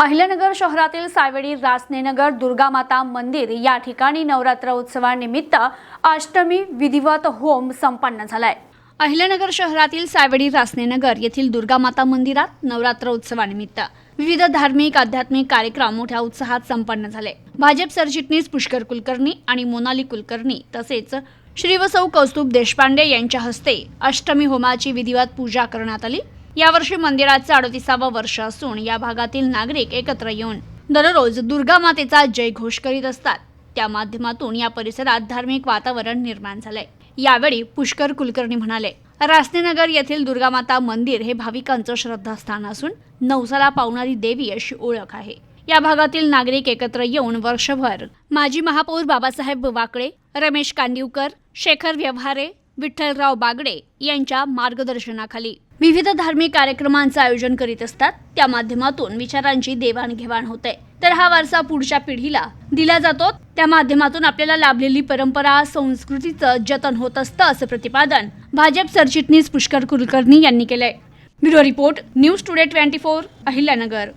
अहिल्यानगर शहरातील सायवडी रासनेनगर दुर्गामाता मंदिर या ठिकाणी नवरात्र उत्सवानिमित्त अष्टमी विधिवत होम संपन्न झालाय. अहिल्यानगर शहरातील सायवडी रासनेनगर येथील दुर्गामाता मंदिरात नवरात्र उत्सवानिमित्त विविध धार्मिक आध्यात्मिक कार्यक्रम मोठ्या उत्साहात संपन्न झाले. भाजप सरचिटणीस पुष्कर कुलकर्णी आणि मोनाली कुलकर्णी तसेच श्री व सौ कौस्तुभ देशपांडे यांच्या हस्ते अष्टमी होमाची विधिवत पूजा करण्यात आली. यावर्षी मंदिराचं अडतीसावं वर्ष असून या भागातील नागरिक एकत्र येऊन दररोज दुर्गा मातेचा जयघोष करीत असतात. त्या माध्यमातून या परिसरात धार्मिक वातावरण निर्माण झालंय. यावेळी पुष्कर कुलकर्णी म्हणाले रासनेनगर येथील दुर्गामाता मंदिर हे भाविकांचं श्रद्धास्थान असून नवसाला पावणारी देवी अशी ओळख आहे. या भागातील नागरिक एकत्र येऊन वर्षभर माजी महापौर बाबासाहेब वाकळे रमेश कांदिवकर शेखर व्यवहारे विठ्ठलराव बागडे यांच्या मार्गदर्शनाखाली विविध धार्मिक कार्यक्रमांचं आयोजन करीत असतात. त्या माध्यमातून विचारांची देवाणघेवाण होते. तर हा वारसा पुढच्या पिढीला दिला जातो. त्या माध्यमातून आपल्याला लाभलेली परंपरा संस्कृतीचं जतन होत असतं असं प्रतिपादन भाजप सरचिटणीस पुष्कर कुलकर्णी यांनी केलंय. Bureau report news today twenty four Ahilyanagar.